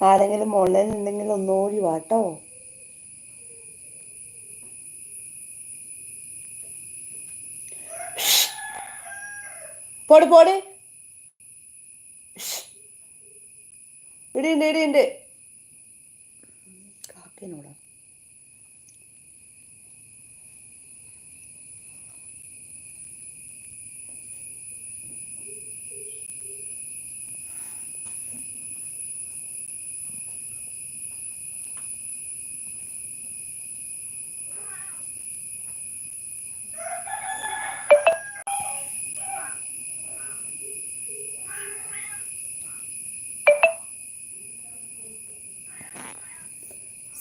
ആരെങ്കിലും ഓൺലൈൻ ഉണ്ടെങ്കിൽ ഒന്നുകൂടി വാട്ടോ പോട് പോട്. ഇടിയുണ്ട് ഇടിയുണ്ട് കാക്കനോടാ.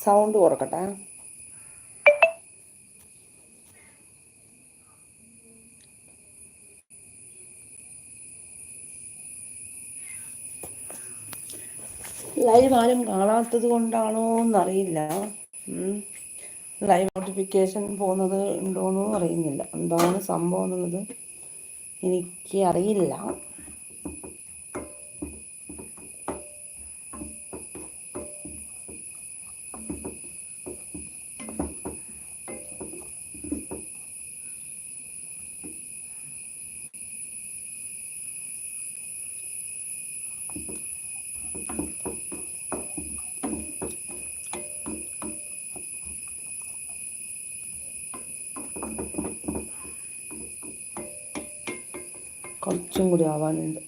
സൗണ്ട് കുറക്കട്ടെ ലൈവ് ആരും കാണാത്തത് കൊണ്ടാണോ എന്നറിയില്ല. ലൈവ് നോട്ടിഫിക്കേഷൻ പോകുന്നത് ഉണ്ടോയെന്നും അറിയുന്നില്ല. എന്താണ് സംഭവം എന്നുള്ളത് എനിക്ക് അറിയില്ല കുറച്ചും കൂടി ആവാനുണ്ട്.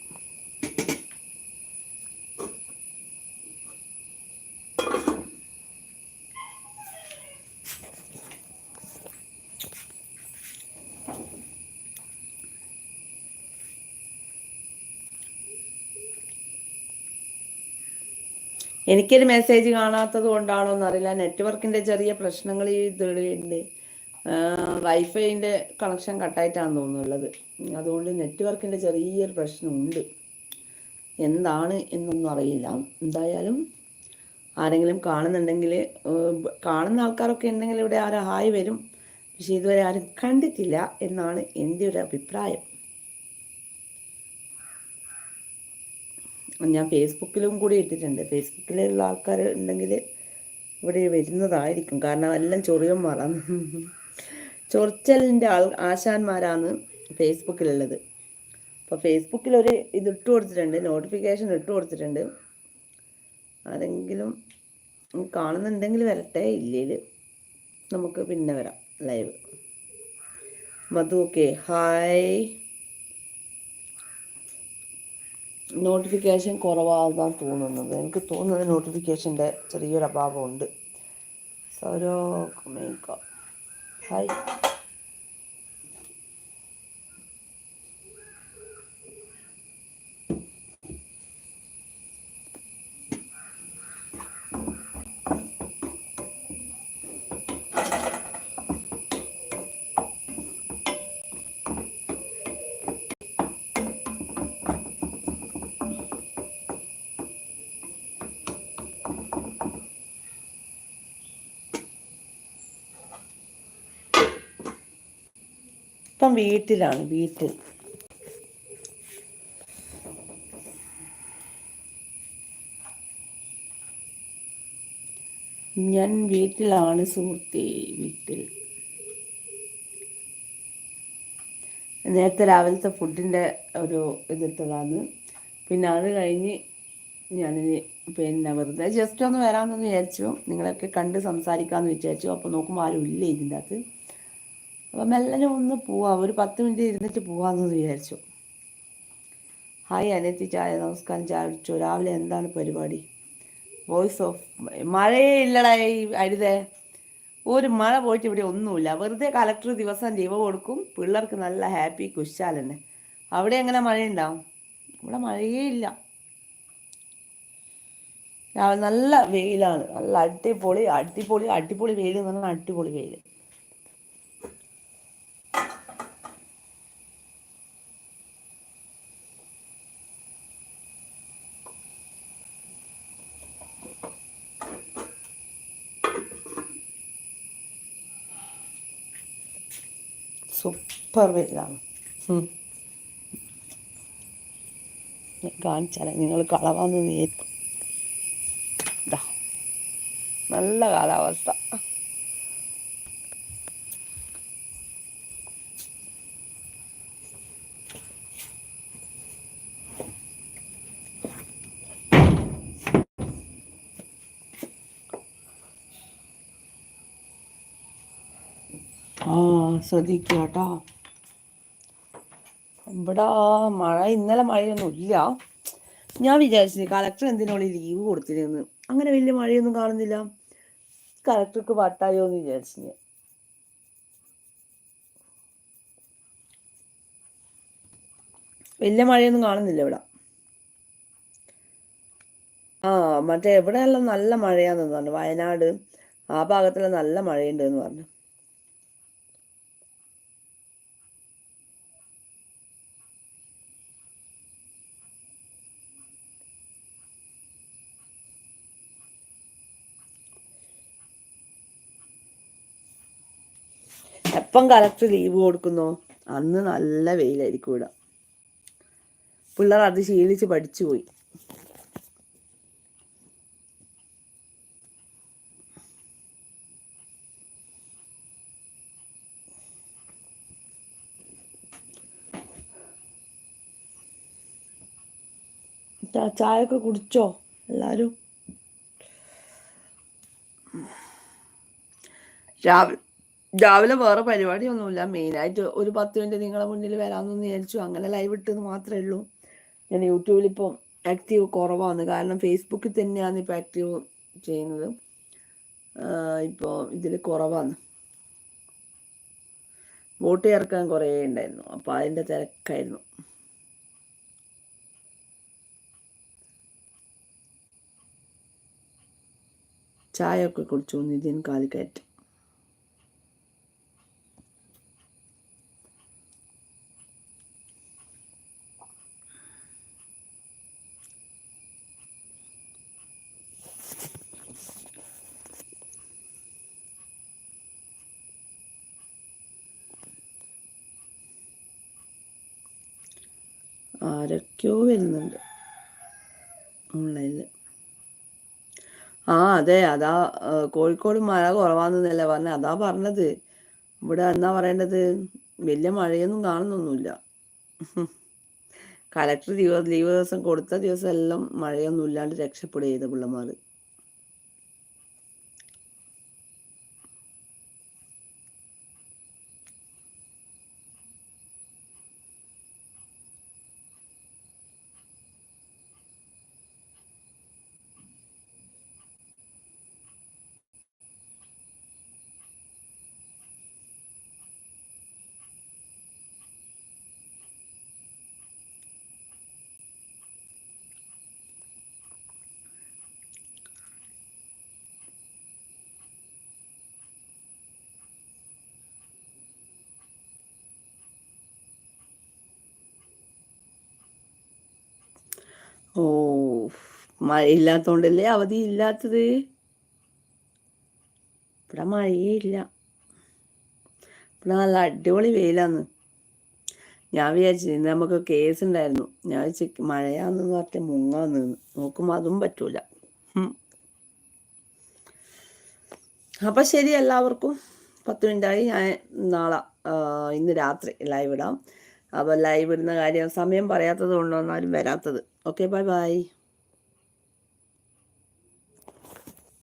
എനിക്കൊരു മെസ്സേജ് കാണാത്തത് കൊണ്ടാണോ എന്നറിയില്ല. നെറ്റ്വർക്കിന്റെ ചെറിയ പ്രശ്നങ്ങൾ ഈ ഇതിലുണ്ട് വൈഫൈന്റെ കണക്ഷൻ കട്ടായിട്ടാണ് തോന്നുന്നുള്ളത് അതുകൊണ്ട് നെറ്റ്വർക്കിന്റെ ചെറിയൊരു പ്രശ്നമുണ്ട്. എന്താണ് എന്നൊന്നും അറിയില്ല. എന്തായാലും ആരെങ്കിലും കാണുന്നുണ്ടെങ്കിൽ കാണുന്ന ആൾക്കാരൊക്കെ ഉണ്ടെങ്കിൽ ഇവിടെ ആരും ഹായ് വരും. പക്ഷെ ഇതുവരെ ആരും കണ്ടിട്ടില്ല എന്നാണ് എന്റെ ഒരു അഭിപ്രായം. ഞാൻ ഫേസ്ബുക്കിലും കൂടി ഇട്ടിട്ടുണ്ട്. ഫേസ്ബുക്കിലുള്ള ആൾക്കാർ ഉണ്ടെങ്കിൽ ഇവിടെ വരുന്നതായിരിക്കും. കാരണം എല്ലാം ചൊറിയന്മാരാണ്. ചൊറിച്ചലിന്റെ ആൾ ആശാന്മാരാണ്. ഫേസ്ബുക്കിലുള്ളത്. അപ്പോൾ ഫേസ്ബുക്കിൽ ഒരു ഇത് ഇട്ട് കൊടുത്തിട്ടുണ്ട് നോട്ടിഫിക്കേഷൻ ഇട്ട് കൊടുത്തിട്ടുണ്ട്. ആരെങ്കിലും കാണുന്നുണ്ടെങ്കിൽ വരട്ടെ ഇല്ലെങ്കിൽ നമുക്ക് പിന്നെ വരാം live. Madhu okay. Hi. Notification കുറവാകാൻ തോന്നുന്നത്. എനിക്ക് തോന്നുന്നത് നോട്ടിഫിക്കേഷന്റെ ചെറിയൊരു അഭാവമുണ്ട്. സൗരോ ഹായ്. ഇപ്പം വീട്ടിലാണ് വീട്ടിൽ. ഞാൻ വീട്ടിലാണ് സുഹൃത്തി വീട്ടിൽ. നേരത്തെ രാവിലത്തെ ഫുഡിന്റെ ഒരു ഇതിട്ടതാണ്. പിന്നെ അത് കഴിഞ്ഞ് ഞാനിനി പിന്നെ വെറുതെ ജസ്റ്റ് ഒന്ന് വരാമെന്ന് വിചാരിച്ചു. നിങ്ങളൊക്കെ കണ്ട് സംസാരിക്കാമെന്ന് വിചാരിച്ചു. അപ്പോൾ നോക്കുമ്പോൾ ആരും ഇല്ല ഇതിന്റെ അകത്ത്. അപ്പം മെല്ലനെ ഒന്ന് പോവാം. ഒരു പത്ത് മിനിറ്റ് ഇരുന്നിട്ട് പോവാന്ന് വിചാരിച്ചു. ഹായ് അനിയത്തി ചായ നമസ്കാരം ചായ രാവിലെ എന്താണ് പരിപാടി? വോയിസ് ഓഫ് മഴയേ ഇല്ലടാ ഈ അരുതേ ഒരു മഴ പോയിട്ട് ഇവിടെ ഒന്നുമില്ല. വെറുതെ കളക്ടർ ദിവസം ലീവ് കൊടുക്കും. പിള്ളേർക്ക് നല്ല ഹാപ്പി കുശാൽ തന്നെ അവിടെ എങ്ങനെ മഴയുണ്ടാവും? ഇവിടെ മഴയേ ഇല്ല. രാവിലെ നല്ല വെയിലാണ്. നല്ല അടിപൊളി അടിപൊളി അടിപൊളി വെയിൽ എന്ന് പറഞ്ഞാൽ അടിപൊളി വെയിൽ സൂപ്പർ വില്ലാണ് കാണിച്ചാലേ നിങ്ങൾ കളവാന്ന് നേരിട്ടു നല്ല കാലാവസ്ഥ. ആ ശ്രദ്ധിക്കുക കേട്ടോ ഇവിടെ മഴ ഇന്നലെ മഴയൊന്നും ഇല്ല. ഞാൻ വിചാരിച്ചു കളക്ടർ എന്തിനോളി ലീവ് കൊടുത്തിരുന്നു അങ്ങനെ വലിയ മഴയൊന്നും കാണുന്നില്ല. കളക്ടർക്ക് വട്ടായോ എന്ന് വിചാരിച്ചു ഞാൻ വലിയ മഴയൊന്നും കാണുന്നില്ല ഇവിടെ. ആ മറ്റേ എവിടെയെല്ലാം നല്ല മഴയാന്ന് പറഞ്ഞു. വയനാട് ആ ഭാഗത്തെല്ലാം നല്ല മഴയുണ്ട് എന്ന് പറഞ്ഞു. എപ്പം കളക്ടർ ലീവ് കൊടുക്കുന്നോ? അന്ന് നല്ല വെയിലായിരിക്കും ഇവിടെ. പിള്ളേർ അത് ശീലിച്ച് പഠിച്ചു പോയി. ചായ ഒക്കെ കുടിച്ചോ എല്ലാരും? രാവിലെ രാവിലെ വേറെ പരിപാടിയൊന്നുമില്ല. മെയിനായിട്ട് ഒരു പത്ത് മിനിറ്റ് നിങ്ങളെ മുന്നിൽ വരാമെന്ന് വിചാരിച്ചു. അങ്ങനെ ലൈവ് ഇട്ടെന്ന് മാത്രമേ ഉള്ളൂ. ഞാൻ യൂട്യൂബിൽ ഇപ്പോൾ ആക്റ്റീവ് കുറവാണ്. കാരണം ഫേസ്ബുക്കിൽ തന്നെയാണ് ഇപ്പോൾ ആക്റ്റീവ് ചെയ്യുന്നത്. ഇപ്പോൾ ഇതിൽ കുറവാണ്. വോട്ട് ചേർക്കാൻ കുറേ ഉണ്ടായിരുന്നു. അപ്പോൾ അതിന്റെ തിരക്കായിരുന്നു. ചായ ഒക്കെ കുടിച്ചു. നിതിൻ കാലിക്കയറ്റ് ആരൊക്കെയോ വരുന്നുണ്ട് ഓൺലൈനിൽ ആ അതെ അതാ കോഴിക്കോട് മഴ കുറവാണെന്നല്ലേ പറഞ്ഞത് അതാ പറഞ്ഞത്. ഇവിടെ എന്നാ പറയേണ്ടത്? വലിയ മഴയൊന്നും കാണുന്നൊന്നുമില്ല. കലക്ടർ ദിവസം ലീവ് ദിവസം കൊടുത്ത ദിവസം എല്ലാം മഴയൊന്നും ഇല്ലാണ്ട് രക്ഷപ്പെടുക ചെയ്ത പിള്ളമാർ ഓ മഴയില്ലാത്തോണ്ടല്ലേ അവധി ഇല്ലാത്തത്? ഇവിടെ മഴയേ ഇല്ല. ഇവിടെ നല്ല അടിപൊളി വെയിലാന്ന്. ഞാൻ വിചാരിച്ചു ഇന്ന് നമുക്ക് കേസ് ഉണ്ടായിരുന്നു. ഞാൻ വിചാരിച്ചു മഴയാന്ന് പറഞ്ഞ മുങ്ങാന്ന്. നോക്കുമ്പോൾ അതും പറ്റൂല. അപ്പൊ ശരി എല്ലാവർക്കും. പത്ത് മിനിറ്റായി ഞാൻ നാളെ ഇന്ന് രാത്രി ലൈവ് ഇടാം. അപ്പോൾ ലൈവ് ഇടുന്ന കാര്യം സമയം പറയാത്തത് കൊണ്ടോ എന്നാലും വരാത്തത്. Okay bye bye